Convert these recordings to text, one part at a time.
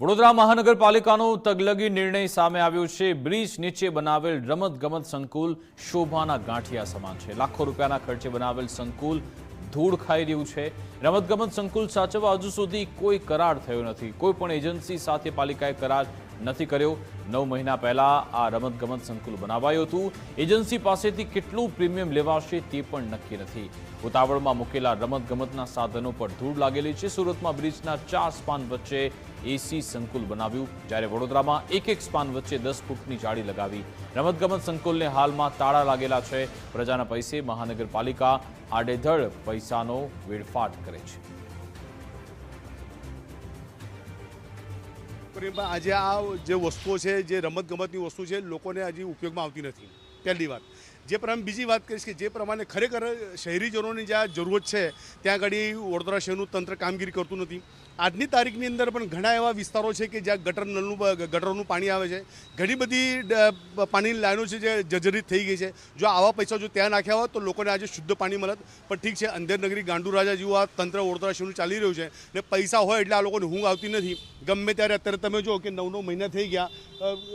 વડોદરા મહાનગરપાલિકાનો તગલગી નિર્ણય સામે આવ્યો છે. બ્રિજ નીચે બનાવેલ રમતગમત સંકુલ શોભાના ગાંઠિયા સમાન છે. લાખો રૂપિયાના ખર્ચે બનાવેલ સંકુલ ધૂળ ખાઈ રહ્યું છે. રમતગમત સંકુલ સાચવવા હજુ સુધી કોઈ કરાર થયો નથી. કોઈ પણ એજન્સી સાથે પાલિકાએ કરાર નથી કર્યો. નવ મહિના પહેલા આ રમતગમત સંકુલ બનાવાયું હતું. એજન્સી પાસેથી કેટલું પ્રીમિયમ લેવાશે તે પણ નક્કી નથી. ઉતાવળમાં મૂકેલા રમતગમતના સાધનો પર ધૂળ લાગેલી છે. સુરતમાં બ્રિજના ચાર સ્પાન વચ્ચે એસી સંકુલ બનાવ્યું. જ્યારે વડોદરામાં એક એક સ્પાન વચ્ચે દસ ફૂટની જાળી લગાવી. રમતગમત સંકુલને હાલમાં તાળા લાગેલા છે. પ્રજાના પૈસે મહાનગરપાલિકા આડેધડ પૈસાનો વેડફાટ કરે છે. પરિણામ આજે આ જે વસ્તુઓ છે, જે રમતગમતની વસ્તુ છે, લોકોને હજી ઉપયોગમાં આવતી નથી. પહેલી વાત. જે પ્રમાણે બીજી વાત કરીશ કે જે પ્રમાણે ખરેખર શહેરીજનોની જ્યાં જરૂરત છે, ત્યાં આગળ વડોદરા શહેરનું તંત્ર કામગીરી કરતું નથી. આજની તારીખની અંદર પણ ઘણા એવા વિસ્તારો છે કે જ્યાં ગટર નલનું ગટરનું પાણી આવે છે. ઘણી બધી પાણીની લાઈનો છે જે જર્જરિત થઈ ગઈ છે. જો આવા પૈસા જો ત્યાં નાખ્યા હોત તો લોકોને આજે શુદ્ધ પાણી મળત. પણ ઠીક છે, અંધેરનગરી ગાંડુ રાજા જેવું આ તંત્ર વડોદરા શહેરનું ચાલી રહ્યું છે ને પૈસા હોય એટલે આ લોકોને ઊંઘ આવતી નથી. ગમે ત્યારે અત્યારે તમે જો કે નવ નવ મહિના થઈ ગયા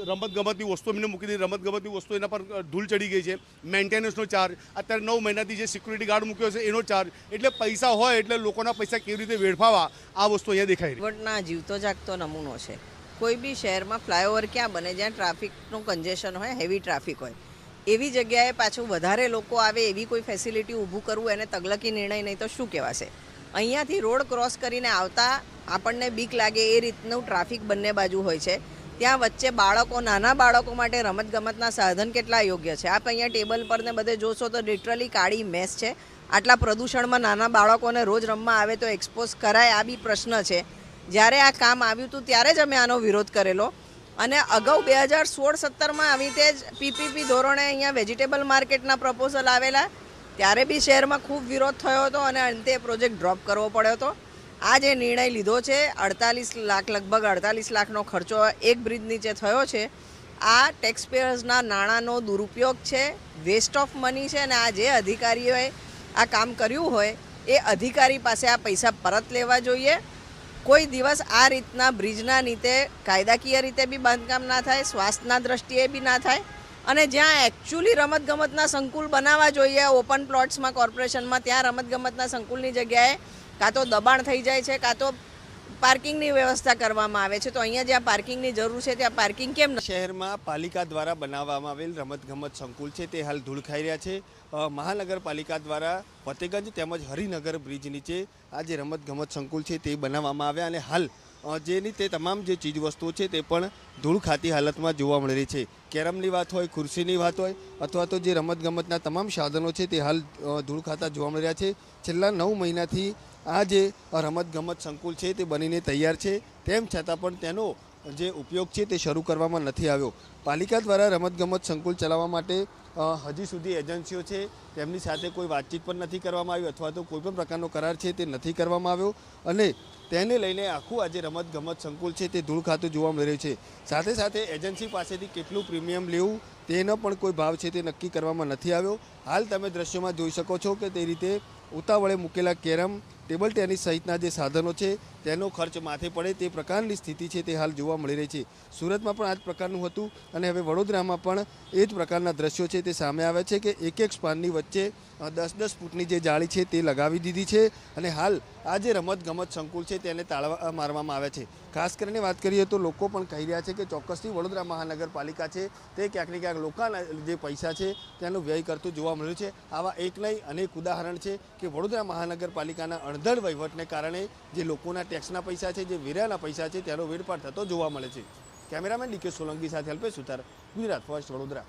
રમત રમતગમતની વસ્તુ એમને મૂકી દીધી. રમતગમતની વસ્તુ એના પર ધૂલ ચડી ગઈ છે. મેન્ટેનન્સનો ચાર્જ અત્યારે નવ મહિનાથી જે સિક્યુરિટી ગાર્ડ મૂક્યો છે, એનો ચાર્જ એટલે પૈસા હોય, એટલે લોકોના પૈસા કેવી રીતે વેડફાવા, આ વસ્તુ અહીંયા દેખાય વહીવટના જીવતો જાગતો નમૂનો છે. કોઈ બી શહેરમાં ફ્લાયઓવર ક્યાં બને, જ્યાં ટ્રાફિકનું કન્જેશન હોય હેવી ટ્રાફિક હોય. એવી જગ્યાએ પાછું વધારે લોકો આવે, એવી કોઈ ફેસિલિટી ઊભું કરવું, એને તગલકી નિર્ણય નહીં તો શું કહેવાશે? અહીંયાથી રોડ ક્રોસ કરીને આવતા આપણને બીક લાગે, એ રીતનું ટ્રાફિક બંને બાજુ હોય છે. ત્યાં વચ્ચે બાળકો, નાના બાળકો માટે રમતગમતના સાધન કેટલા યોગ્ય છે? આપ અહીંયા ટેબલ પર ને બધે જોશો તો લિટરલી કાળી મેસ છે. આટલા પ્રદૂષણમાં નાના બાળકોને રોજ રમવા આવે તો એક્સપોઝ કરાય આ બી પ્રશ્ન છે. જ્યારે આ કામ આવ્યું હતું ત્યારે જ અમે આનો વિરોધ કરેલો. અને અગાઉ બે હજાર સોળ સત્તરમાં આવી રીતે જ પીપીપી ધોરણે અહીંયા વેજીટેબલ માર્કેટના પ્રપોઝલ આવેલા. ત્યારે બી શહેરમાં ખૂબ વિરોધ થયો હતો અને અંતે પ્રોજેક્ટ ડ્રોપ કરવો પડ્યો હતો. આ જે નિર્ણય લીધો છે, અડતાલીસ લાખ, લગભગ અડતાલીસ લાખનો ખર્ચો એક બ્રિજ નીચે થયો છે. આ ટેક્સપેયર્સના નાણાંનો દુરુપયોગ છે વેસ્ટ ઓફ મની છે અને આ જે અધિકારીઓએ આ કામ કર્યું હોય, એ અધિકારી પાસે આ પૈસા પરત લેવા જોઈએ. કોઈ દિવસ આ રીતના બ્રિજના નીતે કાયદાકીય રીતે બી બાંધકામ ના થાય, સ્વાસ્થ્યના દ્રષ્ટિએ બી ના થાય અને જ્યાં એકચ્યુઅલી રમતગમતના સંકુલ બનાવવા જોઈએ ઓપન પ્લોટ્સમાં કોર્પોરેશનમાં ત્યાં રમતગમતના સંકુલની જગ્યાએ કાં તો દબાણ થઈ જાય છે, કાં તો પાર્કિંગની વ્યવસ્થા કરવામાં આવે છે. તો અહીંયા જ્યાં પાર્કિંગની જરૂર છે, ત્યાં પાર્કિંગ કેમ શહેરમાં પાલિકા દ્વારા બનાવવામાં આવેલ રમતગમત સંકુલ છે, તે હાલ ધૂળ ખાઈ રહ્યા છે. મહાનગરપાલિકા દ્વારા ફતેગંજ તેમજ હરિનગર બ્રિજ નીચે આ જે રમતગમત સંકુલ છે, તે બનાવવામાં આવ્યા અને હાલ જેની તે તમામ જે ચીજ વસ્તુઓ છે તે પણ ધૂળ ખાતી હાલતમાં જોવા મળી રહી છે. કેરમની વાત હોય, ખુરશીની વાત હોય, અથવા તો જે રમતગમતના તમામ સાધનો છે તે હાલ ધૂળ ખાતા જોવા મળી રહ્યા છે. છેલ્લા નવ મહિનાથી આ જે રમતગમત સંકુલ છે તે બનીને તૈયાર છે. તેમ છતાં પણ તેનો જે ઉપયોગ છે તે શરૂ કરવામાં નથી આવ્યો. પાલિકા દ્વારા રમતગમત સંકુલ ચલાવવા માટે હજી સુધી એજન્સીઓ છે, તેમની સાથે કોઈ વાતચીત પણ નથી કરવામાં આવી અથવા તો કોઈપણ પ્રકારનો કરાર છે તે નથી કરવામાં આવ્યો. અને તેને લઈને આખું આજે રમતગમત સંકુલ છે તે ધૂળ ખાતું જોવા મળી રહ્યું છે. સાથે સાથે એજન્સી પાસેથી કેટલું પ્રીમિયમ લેવું તેનો પણ કોઈ ભાવ છે તે નક્કી કરવામાં નથી આવ્યો. હાલ તમે દ્રશ્યોમાં જોઈ શકો છો કે તે રીતે ઉતાવળે મૂકેલા કેરમ, ટેબલ ટેનિસ સહિતના જે સાધનો છે તેનો ખર્ચ માથે પડે તે પ્રકારની સ્થિતિ છે તે હાલ જોવા મળી રહી છે. સુરતમાં પણ આ જ પ્રકારનું હતું અને હવે વડોદરામાં પણ એ જ પ્રકારના દ્રશ્યો છે તે સામે આવે છે કે એક એક સ્પાનની વચ્ચે દસ દસ ફૂટની જે જાળી છે તે લગાવી દીધી છે અને હાલ આ જે રમત ગમત સંકુલ છે તેને તાળવા મારવામાં આવે છે. ખાસ કરીને વાત કરીએ તો લોકો પણ કહી રહ્યા છે કે ચોક્કસથી વડોદરા મહાનગરપાલિકા છે તે ક્યાંક ને ક્યાંક લોકોના જે પૈસા છે તેનો વ્યય કરતું જોવા મળ્યું છે. આવા એક નહીં અનેક ઉદાહરણ છે કે વડોદરા મહાનગરપાલિકાના અણધડ વહીવટને કારણે જે લોકોના ટેક્સના પૈસા છે, જે વેરાના પૈસા છે, તેનો વેડફાટ થતો જોવા મળે છે. કેમેરામેન ડીકે સોલંકી સાથે અલ્પેશ સુથાર, ગુજરાત ફર્સ્ટ વડોદરા.